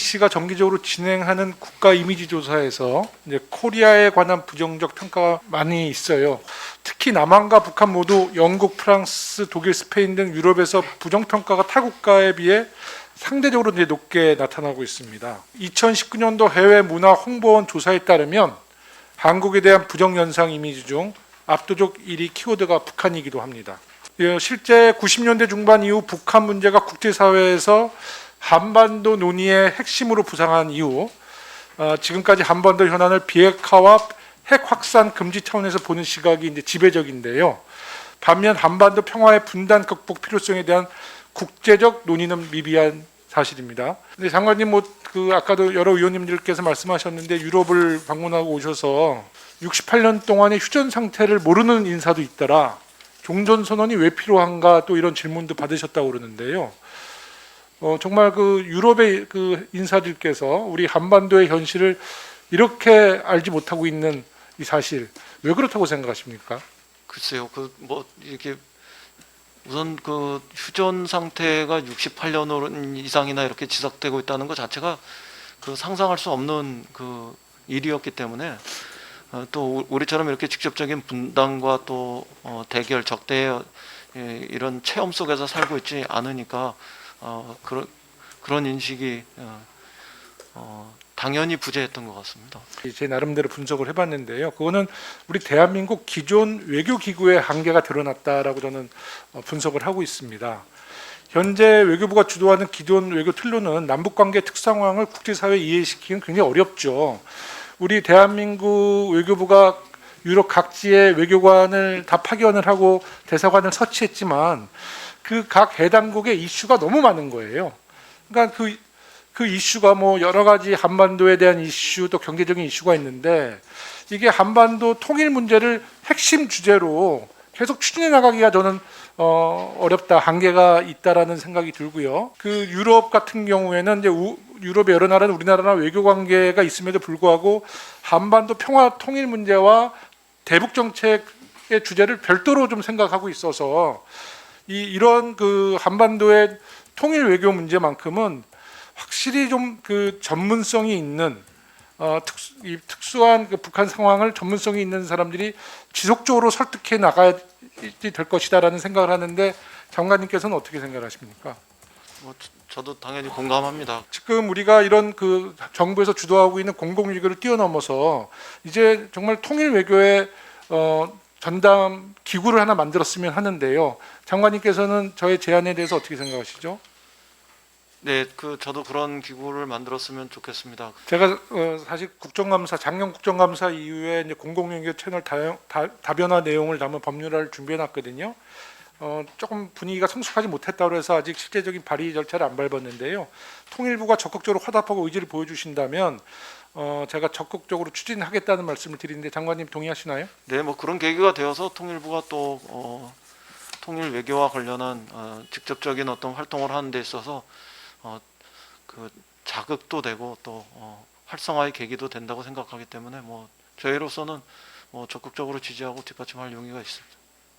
BBC가 정기적으로 진행하는 국가 이미지 조사에서 이제 코리아에 관한 부정적 평가가 많이 있어요. 특히 남한과 북한 모두 영국, 프랑스, 독일, 스페인 등 유럽에서 부정 평가가 타 국가에 비해 상대적으로 이제 높게 나타나고 있습니다. 2019년도 해외 문화 홍보원 조사에 따르면 한국에 대한 부정 연상 이미지 중 압도적 1위 키워드가 북한이기도 합니다. 예, 실제 90년대 중반 이후 북한 문제가 국제사회에서 한반도 논의의 핵심으로 부상한 이후 어, 지금까지 한반도 현안을 비핵화와 핵 확산 금지 차원에서 보는 시각이 이제 지배적인데요. 반면 한반도 평화의 분단 극복 필요성에 대한 국제적 논의는 미비한 사실입니다. 근데 장관님 뭐 그 아까도 여러 의원님들께서 말씀하셨는데 유럽을 방문하고 오셔서 68년 동안의 휴전 상태를 모르는 인사도 있더라. 종전 선언이 왜 필요한가 또 이런 질문도 받으셨다고 그러는데요. 어, 정말 그 유럽의 그 인사들께서 우리 한반도의 현실을 이렇게 알지 못하고 있는 이 사실 왜 그렇다고 생각하십니까? 글쎄요, 그 뭐 이렇게 우선 그 휴전 상태가 68년 이상이나 이렇게 지속되고 있다는 것 자체가 그 상상할 수 없는 그 일이었기 때문에 어, 또 우- 우리처럼 이렇게 직접적인 분단과 또 어, 대결 적대 예, 이런 체험 속에서 살고 있지 않으니까 어, 그런 그런 인식이 어, 어, 당연히 부재했던 것 같습니다. 제 나름대로 분석을 해봤는데요. 그거는 우리 대한민국 기존 외교 기구의 한계가 드러났다라고 저는 어, 분석을 하고 있습니다. 현재 외교부가 주도하는 기존 외교 틀로는 남북 관계 특 상황을 국제사회에 이해시키기는 굉장히 어렵죠. 우리 대한민국 외교부가 유럽 각지의 외교관을 다 파견을 하고 대사관을 설치했지만 그 각 해당국의 이슈가 너무 많은 거예요. 그러니까 그, 그 이슈가 뭐 여러 가지 한반도에 대한 이슈 또 경제적인 이슈가 있는데 이게 한반도 통일 문제를 핵심 주제로 계속 추진해 나가기가 저는 어, 어렵다 한계가 있다라는 생각이 들고요. 그 유럽 같은 경우에는 이제 우, 유럽의 여러 나라는 우리나라랑 외교 관계가 있음에도 불구하고 한반도 평화 통일 문제와 대북 정책의 주제를 별도로 좀 생각하고 있어서 이 이런 그 한반도의 통일 외교 문제만큼은 확실히 좀 그 전문성이 있는 어, 특수, 이 특수한 그 북한 상황을 전문성이 있는 사람들이 지속적으로 설득해 나가야 될 것이다라는 생각을 하는데 장관님께서는 어떻게 생각하십니까? 뭐 저- 저도 당연히 공감합니다. 지금 우리가 이런 그 정부에서 주도하고 있는 공공 외교를 뛰어넘어서 이제 정말 통일 외교의 어, 전담 기구를 하나 만들었으면 하는데요. 장관님께서는 저의 제안에 대해서 어떻게 생각하시죠? 네, 그 저도 그런 기구를 만들었으면 좋겠습니다. 제가 어, 사실 국정감사 작년 국정감사 이후에 이제 공공연계 채널 다, 다, 다변화 내용을 담은 법률을 준비해놨거든요. 어, 조금 분위기가 성숙하지 못했다고 해서 아직 실제적인 발의 절차를 안 밟았는데요. 통일부가 적극적으로 화답하고 의지를 보여주신다면 어, 제가 적극적으로 추진하겠다는 말씀을 드리는데 장관님 동의하시나요? 네, 뭐 그런 계기가 되어서 통일부가 또 어, 통일 외교와 관련한 어, 직접적인 어떤 활동을 하는 데 있어서 어, 그 자극도 되고 또 어, 활성화의 계기도 된다고 생각하기 때문에 뭐 저희로서는 뭐 적극적으로 지지하고 뒷받침할 용의가 있습니다.